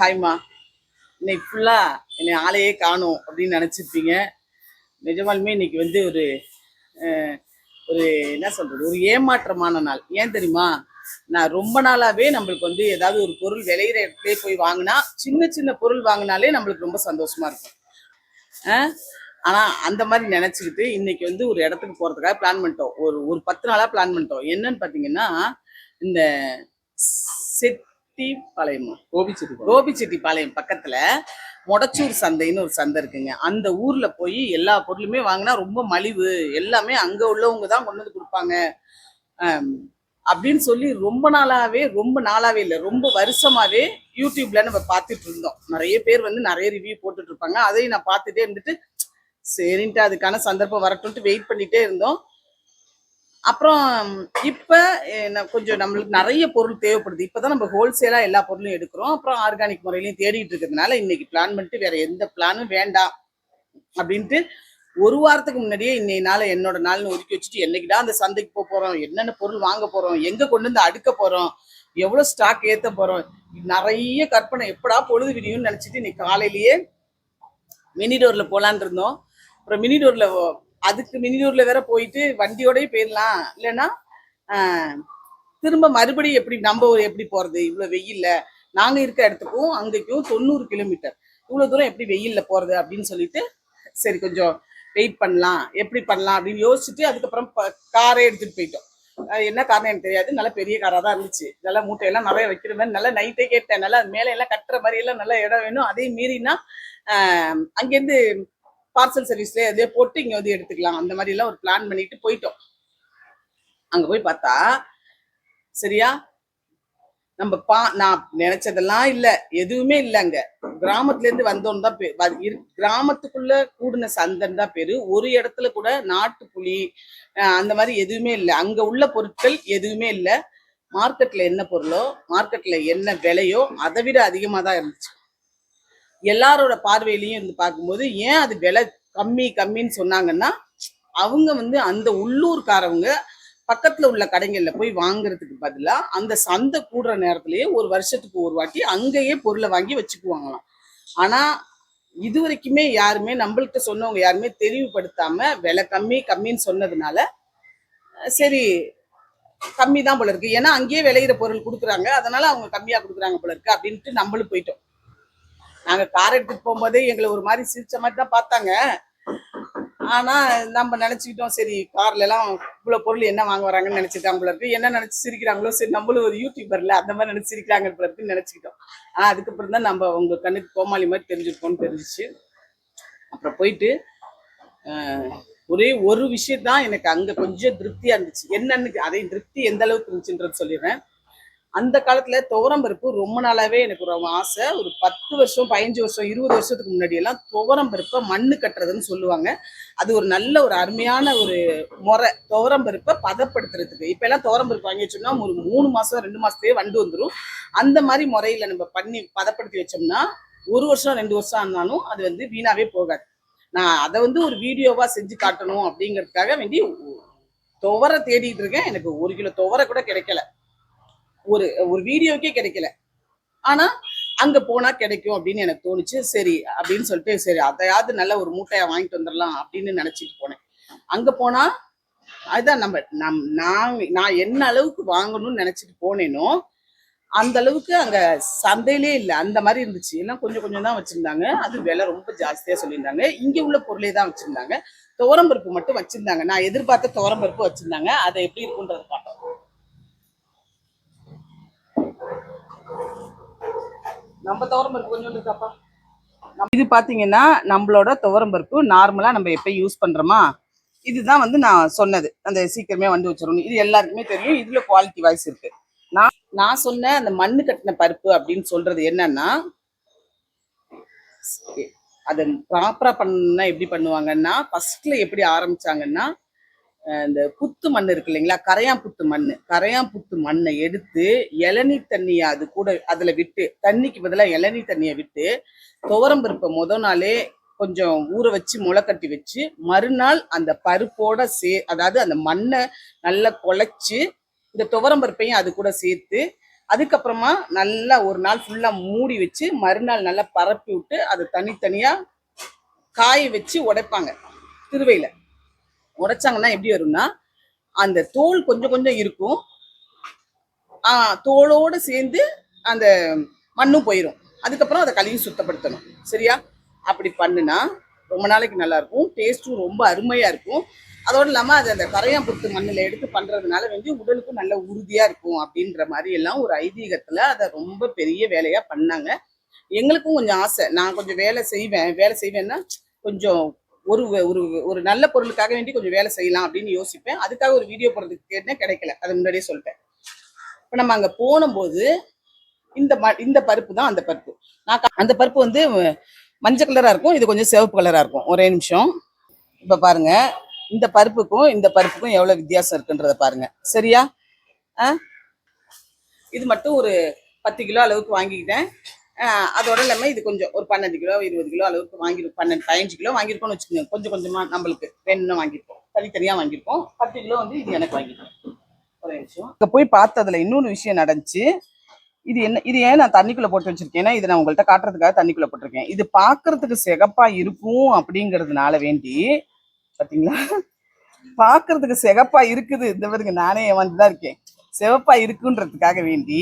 ஹாய்மா இன்னைக்கு ஃபுல்லாக என்னை ஆளையே காணும் அப்படின்னு நினச்சிருப்பீங்க. நிஜமாலுமே இன்னைக்கு வந்து ஒரு ஒரு என்ன சொல்கிறது ஒரு ஏமாற்றமான நாள். ஏன் தெரியுமா? நான் ரொம்ப நாளாகவே நம்மளுக்கு வந்து ஏதாவது ஒரு பொருள் விளையிற இடத்துல போய் வாங்கினா சின்ன சின்ன பொருள் வாங்கினாலே நம்மளுக்கு ரொம்ப சந்தோஷமாக இருக்கும். ஆனால் அந்த மாதிரி நினச்சிக்கிட்டு இன்னைக்கு வந்து ஒரு இடத்துக்கு போகிறதுக்காக பிளான் பண்ணிட்டோம். ஒரு ஒரு பத்து நாளாக பிளான் பண்ணிட்டோம். என்னன்னு பார்த்தீங்கன்னா இந்த செட் செட்டிப்பாளையமா கோபிச்செட்டிப்பாளையம் கோபிச்செட்டிப்பாளையம் பக்கத்துல மொடச்சூர் சந்தைன்னு ஒரு சந்தை இருக்குங்க. அந்த ஊர்ல போய் எல்லா பொருளுமே வாங்கினா ரொம்ப மலிவு. எல்லாமே அங்க உள்ளவங்க தான் கொண்டு வந்து கொடுப்பாங்க. அப்படின்னு சொல்லி ரொம்ப நாளாவே ரொம்ப நாளாவே இல்லை ரொம்ப வருஷமாவே யூடியூப்ல நம்ம பார்த்துட்டு இருந்தோம். நிறைய பேர் வந்து நிறைய ரிவ்யூ போட்டுட்டு இருப்பாங்க. அதையும் நான் பார்த்துட்டே இருந்துட்டு சரின்ட்டு அதுக்கான சந்தர்ப்பம் வரட்டும்ட்டு வெயிட் பண்ணிட்டே இருந்தோம். அப்புறம் இப்போ நான் கொஞ்சம் நம்மளுக்கு நிறைய பொருள் தேவைப்படுது. இப்போ தான் நம்ம ஹோல்சேலாக எல்லா பொருளும் எடுக்கிறோம். அப்புறம் ஆர்கானிக் முறையிலையும் தேடிட்டு இருக்கிறதுனால இன்னைக்கு பிளான் பண்ணிட்டு வேற எந்த பிளானும் வேண்டாம். அப்படின்ட்டு ஒரு வாரத்துக்கு முன்னாடியே இன்னைய நாள் என்னோட நாள்னு ஒதுக்கி வச்சுட்டு என்னைக்குதான் அந்த சந்தைக்கு போக போகிறோம் என்னென்ன பொருள் வாங்க போகிறோம் எங்கே கொண்டு வந்து அடுக்க போகிறோம் எவ்வளோ ஸ்டாக் ஏற்ற போகிறோம் நிறைய கற்பனை. எப்படா பொழுது விடியும்னு நினச்சிட்டு இன்னைக்கு காலையிலேயே மினி டோரில் போகலான் இருந்தோம். அப்புறம் மினி டோரில் அதுக்கு மினியூர்ல வேற போயிட்டு வண்டியோடய போயிடலாம் இல்லைன்னா திரும்ப மறுபடியும் எப்படி நம்ம ஊர் எப்படி போறது? இவ்வளவு வெயில்ல. நாங்க இருக்க இடத்துக்கும் அங்கேக்கும் தொண்ணூறு கிலோமீட்டர். இவ்வளவு தூரம் எப்படி வெயில்ல போறது அப்படின்னு சொல்லிட்டு சரி கொஞ்சம் வெயிட் பண்ணலாம். எப்படி பண்ணலாம் அப்படின்னு யோசிச்சுட்டு அதுக்கப்புறம் ப- காரே எடுத்துட்டு போயிட்டோம். என்ன காரணம் எனக்கு தெரியாது. நல்ல பெரிய காராக தான் இருந்துச்சு. நல்லா மூட்டையெல்லாம் நிறைய வைக்கிற மாதிரி நல்லா நைட்டே கேட்டேன். நல்லா மேலே எல்லாம் கட்டுற மாதிரி எல்லாம் நல்ல இடம் வேணும். அதே மீறினா அங்கேருந்து பார்சல் சர்வீஸ்ல அதே போட்டு இங்க வந்து எடுத்துக்கலாம். அந்த மாதிரி எல்லாம் ஒரு பிளான் பண்ணிட்டு போயிட்டோம். அங்க போய் பார்த்தா சரியா? நம்ம பா நான் நினைச்சதெல்லாம் இல்ல. எதுவுமே இல்ல அங்க. கிராமத்துல இருந்து வந்தோன்னு தான் இரு- கிராமத்துக்குள்ள கூடின சந்தைன்னு தான் பேரு. ஒரு இடத்துல கூட நாட்டு அந்த மாதிரி எதுவுமே இல்லை. அங்க உள்ள பொருட்கள் எதுவுமே இல்லை. மார்க்கெட்ல என்ன பொருளோ மார்க்கெட்ல என்ன விலையோ அதை விட அதிகமா தான் இருந்துச்சு. எல்லாரோட பார்வையிலையும் இருந்து பார்க்கும்போது ஏன் அது விலை கம்மி கம்மின்னு சொன்னாங்கன்னா அவங்க வந்து அந்த உள்ளூர்காரவங்க பக்கத்துல உள்ள கடைகள்ல போய் வாங்குறதுக்கு பதிலாக அந்த சந்தை கூடுற நேரத்திலேயே ஒரு வருஷத்துக்கு ஒரு வாட்டி அங்கேயே பொருளை வாங்கி வச்சுக்குவாங்களாம். ஆனா இது வரைக்குமே யாருமே நம்மள்கிட்ட சொன்னவங்க யாருமே தெளிவுபடுத்தாம விலை கம்மி கம்மின்னு சொன்னதுனால சரி கம்மி தான் போல இருக்கு. ஏன்னா அங்கேயே விளையிற பொருள் கொடுக்குறாங்க. அதனால அவங்க கம்மியா கொடுக்குறாங்க போல இருக்கு அப்படின்ட்டு நம்மளும் போயிட்டோம். நாங்க கார் எடுத்துட்டு போகும்போதே எங்களை ஒரு மாதிரி சிரிச்ச மாதிரி தான் பார்த்தாங்க. ஆனா நம்ம நினைச்சுக்கிட்டோம் சரி கார்ல எல்லாம் இவ்வளவு பொருள் என்ன வாங்க வராங்கன்னு நினைச்சிருக்காங்க போல இருக்கு. என்ன நினைச்சு சிரிக்கிறாங்களோ சரி நம்மளும் ஒரு யூடியூபர்ல அந்த மாதிரி நினைச்சு சிரிக்கிறாங்க போல இருக்குன்னு நினைச்சுக்கிட்டோம். ஆனா அதுக்கப்புறம் தான் நம்ம உங்க கண்ணுக்கு கோமாளி மாதிரி தெரிஞ்சிருக்கோம்னு தெரிஞ்சிச்சு. அப்புறம் போயிட்டு ஒரே ஒரு விஷயம் தான் எனக்கு அங்க கொஞ்சம் திருப்தியா இருந்துச்சு. என்னன்னு அதே திருப்தி எந்த அளவுக்கு இருந்துச்சுன்றது சொல்லிடுறேன். அந்த காலத்துல துவரம் பருப்பு ரொம்ப நாளாவே எனக்கு ஒரு ஆசை. ஒரு பத்து வருஷம் பதினஞ்சு வருஷம் இருபது வருஷத்துக்கு முன்னாடி எல்லாம் துவரம் பருப்பை மண்ணு கட்டுறதுன்னு சொல்லுவாங்க. அது ஒரு நல்ல ஒரு அருமையான ஒரு முறை. துவரம் பருப்பை பதப்படுத்துறதுக்கு. இப்ப எல்லாம் துவரம் வாங்கி வச்சோம்னா ஒரு மூணு மாசம் ரெண்டு மாசத்துலயே வண்டு வந்துடும் அந்த மாதிரி முறையில நம்ம பண்ணி பதப்படுத்தி வச்சோம்னா ஒரு வருஷம் ரெண்டு வருஷம் ஆனாலும் அது வந்து வீணாவே போகாது. நான் அதை வந்து ஒரு வீடியோவா செஞ்சு காட்டணும் அப்படிங்கிறதுக்காக வேண்டி துவரை தேடிட்டு இருக்கேன். எனக்கு ஒரு கிலோ துவரை கூட கிடைக்கல. ஒரு ஒரு வீடியோக்கே கிடைக்கல. ஆனா அங்க போனா கிடைக்கும் அப்படின்னு எனக்கு தோணுச்சு. சரி அப்படின்னு சொல்லிட்டு சரி அதையாவது நல்ல ஒரு மூட்டையை வாங்கிட்டு வந்துடலாம் அப்படின்னு நினைச்சிட்டு போனேன். அங்க போனா அதுதான் நம்ம நம் நான் நான் என்ன அளவுக்கு வாங்கணும்னு நினைச்சிட்டு போனேனோ அந்த அளவுக்கு அங்க சந்தையிலே இல்லை. அந்த மாதிரி இருந்துச்சு. எல்லாம் கொஞ்சம் கொஞ்சம் தான் வச்சிருந்தாங்க. அது விலை ரொம்ப ஜாஸ்தியா சொல்லியிருந்தாங்க. இங்க உள்ள பொருளே தான் வச்சிருந்தாங்க. துவரம்பருப்பு மட்டும் வச்சிருந்தாங்க. நான் எதிர்பார்த்த துவரம்பருப்பு வச்சிருந்தாங்க. அதை எப்படி இருக்குன்றது பார்த்தோம் நம்ம துவரம்பருப்பு கொஞ்சம் இருக்காப்பா? இது பாத்தீங்கன்னா நம்மளோட துவரம்பருப்பு நார்மலா நம்ம எப்போ யூஸ் பண்றோமா? இதுதான் வந்து நான் சொன்னது. அந்த சீக்கிரமே வந்து வச்சிடணும். இது எல்லாருக்குமே தெரியும். இதுல குவாலிட்டி வாய்ஸ் இருக்கு. நான் நான் சொன்ன அந்த மண்ணு கட்டின பருப்பு அப்படின்னு சொல்றது என்னன்னா அதை ப்ராப்பரா பண்ணால் எப்படி பண்ணுவாங்கன்னா ஃபஸ்ட்டில் எப்படி ஆரம்பிச்சாங்கன்னா இந்த புத்து மண் இருக்கு இல்லைங்களா? கரையான் புத்து மண். கரையான் புத்து மண்ணை எடுத்து இளநீர் தண்ணியை அது கூட அதில் விட்டு தண்ணிக்கு பதிலாக இளநீர் தண்ணியை விட்டு துவரம் பருப்பை முத நாளே கொஞ்சம் ஊற வச்சு முளைக்கட்டி கட்டி வச்சு மறுநாள் அந்த பருப்போட சே அதாவது அந்த மண்ணை நல்லா குழைச்சி இந்த துவரம் பருப்பையும் அது கூட சேர்த்து அதுக்கப்புறமா நல்லா ஒரு நாள் ஃபுல்லாக மூடி வச்சு மறுநாள் நல்லா பரப்பி விட்டு அதை தனித்தனியாக காய வச்சு உடைப்பாங்க. திருவையில். உடைச்சாங்கன்னா எப்படி வரும்னா அந்த தோல் கொஞ்சம் கொஞ்சம் இருக்கும். ஆஹ் சேர்ந்து அந்த மண்ணும் போயிடும் அதுக்கப்புறம் அதை கழுவி சுத்தப்படுத்தணும். சரியா? அப்படி பண்ணுனா ரொம்ப நாளைக்கு நல்லாயிருக்கும். டேஸ்ட்டும் ரொம்ப அருமையாக இருக்கும். அதோடு இல்லாமல் அது அந்த கரையாம்புத்து மண்ணில் எடுத்து பண்ணுறதுனால வந்து உடலுக்கும் நல்ல உறுதியாக இருக்கும் அப்படின்ற மாதிரி எல்லாம் ஒரு ஐதீகத்தில் அதை ரொம்ப பெரிய வேலையாக பண்ணாங்க. எங்களுக்கும் கொஞ்சம் ஆசை. நான் கொஞ்சம் வேலை செய்வேன். வேலை செய்வேன்னா கொஞ்சம் ஒரு ஒரு ஒரு நல்ல பொருளுக்காக வேண்டி கொஞ்சம் வேலை செய்யலாம் அப்படின்னு யோசிப்பேன். அதுக்காக ஒரு வீடியோ போடுறதுக்கு கேட்டேன் கிடைக்கல. அது முன்னாடியே சொல்லிட்டேன். இப்போ நம்ம அங்கே போனும்போது இந்த ம இந்த பருப்பு தான் அந்த பருப்பு. நான் அந்த பருப்பு வந்து மஞ்சள் கலராக இருக்கும் இது கொஞ்சம் சிவப்பு கலராக இருக்கும். ஒரே நிமிஷம். இப்போ பாருங்க இந்த பருப்புக்கும் இந்த பருப்புக்கும் எவ்வளோ வித்தியாசம் இருக்குன்றத பாருங்க. சரியா? ஆ? இது மட்டும் ஒரு பத்து கிலோ அளவுக்கு வாங்கிக்கிட்டேன். அதோட இல்லாமல் இது கொஞ்சம் ஒரு பன்னெண்டு கிலோ இருபது கிலோ அளவுக்கு வாங்கி பன்னெண்டு பதினஞ்சு கிலோ வாங்கியிருக்கோம்னு வச்சுக்கோங்க. கொஞ்சம் கொஞ்சமாக நம்மளுக்கு வேணும்னு வாங்கியிருக்கோம் தனித்தனியாக வாங்கியிருக்கோம் பத்து கிலோ வந்து இது எனக்கு வாங்கியிருக்கோம் ஒரு நிமிஷம். அங்கே போய் பார்த்ததுல இன்னொரு விஷயம் நடந்துச்சு. இது என்ன இது ஏன் நான் தண்ணிக்குள்ளே போட்டு வச்சிருக்கேன்னா இது நான் உங்கள்கிட்ட காட்டுறதுக்காக தண்ணிக்குள்ள போட்டிருக்கேன். இது பார்க்கறதுக்கு சிகப்பாக இருக்கும் அப்படிங்கிறதுனால வேண்டி பார்த்தீங்களா பார்க்கறதுக்கு சிகப்பாக இருக்குது. இந்த பாருங்க நானே ஏமாந்துதான் இருக்கேன். சிவப்பாக இருக்குன்றதுக்காக வேண்டி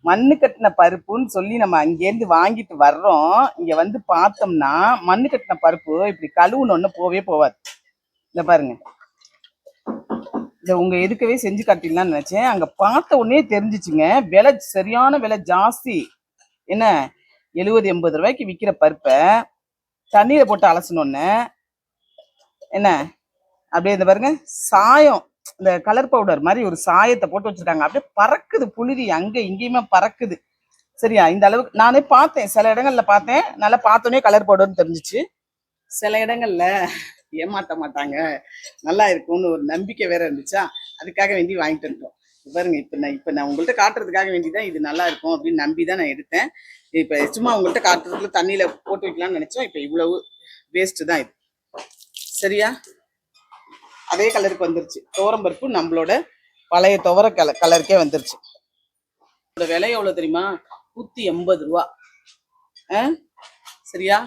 மண்ணு கட்டின பருப்புன்னு சொல்லி நம்ம அங்கேருந்து வாங்கிட்டு வர்றோம். இங்க வந்து பார்த்தோம்னா மண்ணு கட்டின பருப்பு இப்படி கழுவுனொன்னு போவே போவாது. இந்த பாருங்க. இதை உங்க எதுக்கவே செஞ்சு காட்டிடலாம்னு நினைச்சேன். அங்க பார்த்த உடனே தெரிஞ்சிச்சுங்க. விலை சரியான விலை ஜாஸ்தி. என்ன? எழுபது எண்பது ரூபாய்க்கு விற்கிற பருப்பை தண்ணியில போட்டு அலசணுன்னு என்ன? அப்படியே இந்த பாருங்க சாயம். இந்த கலர் பவுடர் மாதிரி ஒரு சாயத்தை போட்டு வச்சிருக்காங்க அப்படியே பறக்குது புழுதி. அங்க இங்கேயுமே பறக்குது. சரியா? இந்த அளவுக்கு நானே பார்த்தேன். சில இடங்கள்ல பார்த்தேன். நல்லா பார்த்தோன்னே கலர் பவுடர்னு தெரிஞ்சிச்சு. சில இடங்கள்ல ஏமாத்த மாட்டாங்க. நல்லா இருக்கும்னு ஒரு நம்பிக்கை வேற இருந்துச்சா? அதுக்காக வேண்டி வாங்கிட்டு வந்துட்டோம். பாருங்க இப்ப நான் இப்ப நான் உங்கள்கிட்ட காட்டுறதுக்காக வேண்டி தான் இது நல்லா இருக்கும் அப்படின்னு நம்பி தான் நான் எடுத்தேன். இப்ப சும்மா உங்கள்கிட்ட காட்டுறதுக்குள்ள தண்ணியில போட்டு வைக்கலாம்னு நினைச்சோம். இப்ப இவ்வளவு வேஸ்ட் தான் இது. சரியா? அதே கலருக்கு வந்துருச்சு. துவரம்பருப்பு நம்மளோட பழைய துவர கல கலருக்கே வந்துருச்சு. இதோட விலை எவ்வளோ தெரியுமா? நூற்றி எண்பது ரூபா. ஆ? சரியா?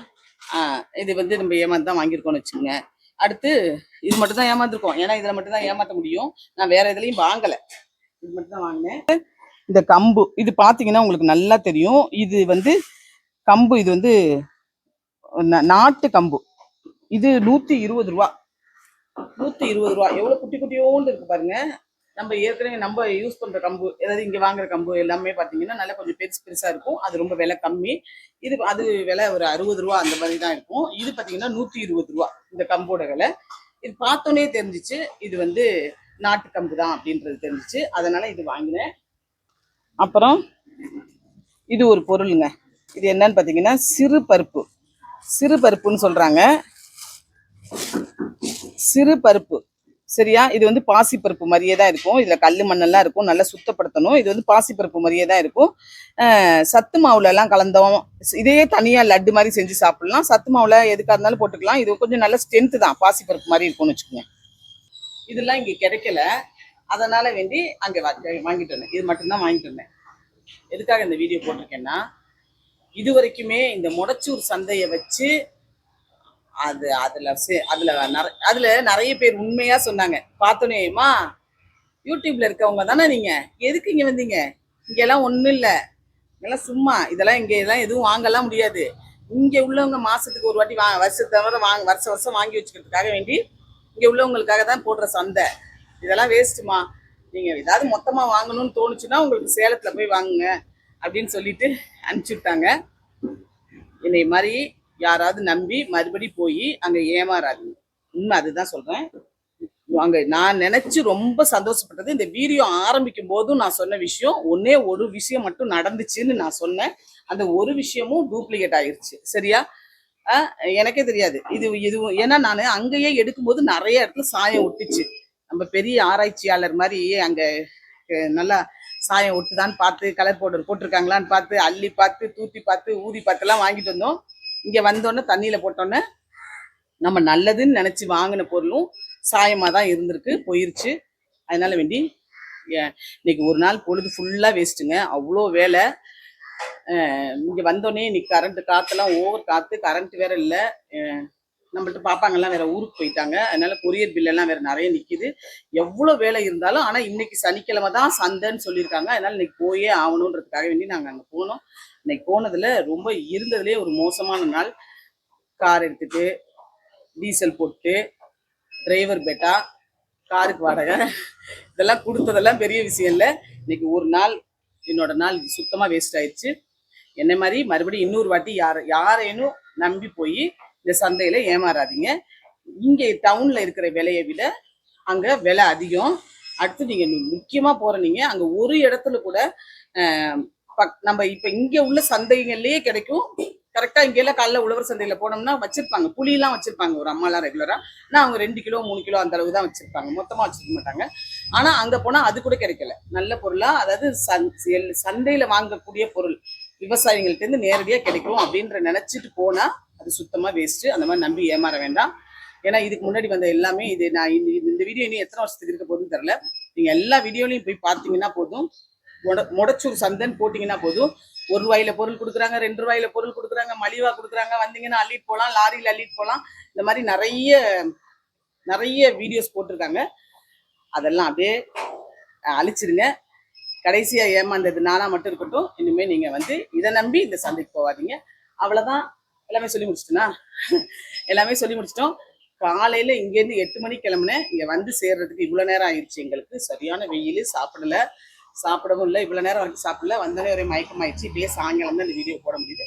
ஆ, இது வந்து நம்ம ஏமாந்து தான் வாங்கியிருக்கோம்னு வச்சுக்கோங்க. அடுத்து இது மட்டும் தான் ஏமாந்துருக்கோம். ஏன்னா இதில் மட்டும் தான் ஏமாற்ற முடியும். நான் வேற எதுலயும் வாங்கலை. இது மட்டும் தான் வாங்கினேன். இந்த கம்பு இது பார்த்தீங்கன்னா உங்களுக்கு நல்லா தெரியும். இது வந்து கம்பு இது வந்து நாட்டு கம்பு. இது நூற்றி இருபது ரூபா. நூற்றி இருபது ரூபா. எவ்வளோ குட்டி குட்டியோண்டு இருக்குது பாருங்க. நம்ம ஏற்கனவே நம்ம யூஸ் பண்ணுற கம்பு ஏதாவது இங்கே வாங்குற கம்பு எல்லாமே பார்த்தீங்கன்னா நல்லா கொஞ்சம் பெருசு பெருசாக இருக்கும். அது ரொம்ப விலை கம்மி. இது அது விலை ஒரு அறுபது ரூபா அந்த மாதிரி தான் இருக்கும். இது பார்த்தீங்கன்னா நூற்றி இருபது ரூபா இந்த கம்போட விலை. இது பார்த்தோன்னே தெரிஞ்சிச்சு இது வந்து நாட்டு கம்பு தான் அப்படின்றது தெரிஞ்சிச்சு. அதனால் இது வாங்கினேன். அப்புறம் இது ஒரு பொருளுங்க. இது என்னன்னு பார்த்தீங்கன்னா சிறு பருப்பு. சிறு பருப்புன்னு சொல்கிறாங்க சிறு பருப்பு. சரியா? இது வந்து பாசிப்பருப்பு மாதிரியே தான் இருக்கும். இதில் கல் மண்ணெல்லாம் இருக்கும். நல்லா சுத்தப்படுத்தணும். இது வந்து பாசிப்பருப்பு மாதிரியே தான் இருக்கும். சத்து மாவுல கலந்தோம். இதையே தனியாக லட்டு மாதிரி செஞ்சு சாப்பிடலாம். சத்து மாவுல எதுக்காக இருந்தாலும் போட்டுக்கலாம். இது கொஞ்சம் நல்ல ஸ்ட்ரென்த்து தான். பாசிப்பருப்பு மாதிரி இருக்கும்னு வச்சுக்கோங்க. இதெல்லாம் இங்கே கிடைக்கல. அதனால் வேண்டி அங்கே வாங்கிட்டு வந்தேன். இது மட்டும்தான் வாங்கிட்டு வந்தேன். எதுக்காக இந்த வீடியோ போட்டிருக்கேன்னா இது வரைக்குமே இந்த முடச்சூர் சந்தையை வச்சு அது அதுல சே- அதுல நிறைய அதுல நிறைய பேர் உண்மையா சொன்னாங்க. பார்த்தோன்னேமா யூடியூப்ல இருக்கவங்க தானே நீங்க? எதுக்கு இங்க வந்தீங்க? இங்க எல்லாம் ஒண்ணும் இல்ல. சும்மா இதெல்லாம் இங்க எல்லாம் எதுவும் வாங்கலாம் முடியாது. இங்க உள்ளவங்க மாசத்துக்கு ஒரு வாட்டி வா வருஷத்தவரை வாங்க வருஷம் வருஷம் வாங்கி வச்சுக்கிறதுக்காக வேண்டி இங்க உள்ளவங்களுக்காக தான் போடுற சந்தை. இதெல்லாம் வேஸ்ட்டுமா நீங்க ஏதாவது மொத்தமா வாங்கணும்னு தோணுச்சுன்னா உங்களுக்கு சேலத்துல போய் வாங்குங்க. அப்படின்னு சொல்லிட்டு அனுப்பிச்சு விட்டாங்க. என்னை மாதிரி யாராவது நம்பி மறுபடி போய் அங்கே ஏமாறாதீங்க. உண்மை அதுதான் சொல்றேன். அங்கே நான் நினைச்சு ரொம்ப சந்தோஷப்பட்டது. இந்த வீடியோ ஆரம்பிக்கும் போதும் நான் சொன்ன விஷயம் ஒன்னே ஒரு விஷயம் மட்டும் நடந்துச்சுன்னு நான் சொன்னேன். அந்த ஒரு விஷயமும் டூப்ளிகேட் ஆயிருச்சு. சரியா? எனக்கே தெரியாது. இது இது ஏன்னா நான் அங்கேயே எடுக்கும்போது நிறைய இடத்துல சாயம் ஒட்டுச்சு. நம்ம பெரிய ஆராய்ச்சியாளர் மாதிரி அங்கே நல்லா சாயம் ஒட்டுதான்னு பார்த்து கலர் பவுடர் போட்டிருக்காங்களான்னு பார்த்து அள்ளி பார்த்து தூத்தி பார்த்து ஊதி பார்த்துலாம் வாங்கிட்டு வந்தோம். இங்கே வந்தோடனே தண்ணியில் போட்டோன்னே நம்ம நல்லதுன்னு நினச்சி வாங்கின பொருளும் சாயமாக தான் இருந்திருக்கு போயிருச்சு. அதனால வேண்டி இன்னைக்கு ஒரு நாள் பொழுது ஃபுல்லாக வேஸ்ட்டுங்க அவ்வளோ வேலை. இங்கே வந்தோடனே இன்னைக்கு கரண்ட்டு காற்றுலாம் ஓவர் காற்று கரண்ட் வேற இல்லை. நம்மள்ட்ட பாப்பாங்கெல்லாம் வேற ஊருக்கு போயிட்டாங்க. அதனால கொரியர் பில்லெல்லாம் வேற நிறைய நிற்கிது எவ்வளோ வேலை இருந்தாலும் ஆனால் இன்னைக்கு சனிக்கிழமை தான் சந்தைன்னு சொல்லியிருக்காங்க. அதனால இன்னைக்கு போயே ஆகணுன்றதுக்காக வேண்டி நாங்கள் அங்கே போனோம். இன்னைக்கு போனதுல ரொம்ப இருந்ததுலே ஒரு மோசமான நாள். கார் எடுத்துட்டு டீசல் போட்டு டிரைவர் பேட்டா காருக்கு வாடகை. இதெல்லாம் கொடுத்ததெல்லாம் பெரிய விஷயம் இல்லை. இன்னைக்கு ஒரு நாள் என்னோட நாள் சுத்தமாக வேஸ்ட் ஆயிடுச்சு. என்ன மாதிரி மறுபடியும் இன்னொரு வாட்டி யார் யாரேனும் நம்பி போய் இந்த சந்தையில் ஏமாறாதீங்க. இங்கே டவுனில் இருக்கிற விலையை விட அங்கே விலை அதிகம். அடுத்து நீங்கள் முக்கியமாக போகிற நீங்கள் அங்கே ஒரு இடத்துல கூட நம்ம இப்ப இங்க உள்ள சந்தைகள்லயே கிடைக்கும். கரெக்டா இங்க எல்லாம் காலைல உழவர் சந்தையில போனோம்னா வச்சிருப்பாங்க. புளியெல்லாம் வச்சிருப்பாங்க ஒரு அம்மாலாம் ரெகுலரா நான் அவங்க ரெண்டு கிலோ மூணு கிலோ அந்த அளவு தான் வச்சிருப்பாங்க. மொத்தமா வச்சிருக்க மாட்டாங்க. ஆனா அங்க போனா அது கூட கிடைக்கல. நல்ல பொருளா அதாவது சந்- சந்தையில வாங்கக்கூடிய பொருள் விவசாயிகள்ட்ட இருந்து நேரடியா கிடைக்கும் அப்படின்ற நினைச்சிட்டு போனா அது சுத்தமா வேஸ்ட் அந்த மாதிரி நம்பி ஏமாற வேண்டாம். ஏன்னா இதுக்கு முன்னாடி வந்த எல்லாமே இது நான் இந்த வீடியோ இனி எத்தனை வருஷத்துக்கு இருக்க போகுதுன்னு தெரியல. நீங்க எல்லா வீடியோலையும் போய் பார்த்தீங்கன்னா போதும். முடச்சூர் சந்தைன்னு போட்டிங்கன்னா போதும். ஒரு ரூபாயில பொருள் கொடுக்குறாங்க ரெண்டு ரூபாயில பொருள் கொடுக்குறாங்க மலிவா கொடுக்குறாங்க வந்தீங்கன்னா அள்ளிட்டு போகலாம் லாரியில் அள்ளிட்டு போகலாம் இந்த மாதிரி நிறைய நிறைய வீடியோஸ் போட்டிருக்காங்க. அதெல்லாம் அப்படியே அழிச்சிருங்க. அழிச்சிடுங்க கடைசியா ஏமாந்தது நானா மட்டும் இருக்கட்டும். இனிமே நீங்க வந்து இதை நம்பி இந்த சந்தைக்கு போகாதீங்க. அவ்வளவுதான். எல்லாமே சொல்லி முடிச்சிட்டேனா? எல்லாமே சொல்லி முடிச்சிட்டோம். காலையில இங்கேருந்து எட்டு மணிக்கு கிளம்புனேன். இங்க வந்து சேர்றதுக்கு இவ்வளவு நேரம் ஆயிடுச்சு எங்களுக்கு. சரியான வெயில் சாப்பிடல. சாப்பிடவும் இல்லை இவ்வளோ நேரம் வரைக்கும் சாப்பிடல. வந்தோடனே ஒரே மயக்கமாயிடுச்சு. இப்படியே சாயங்காலம் தான் இந்த வீடியோ போட முடியுது.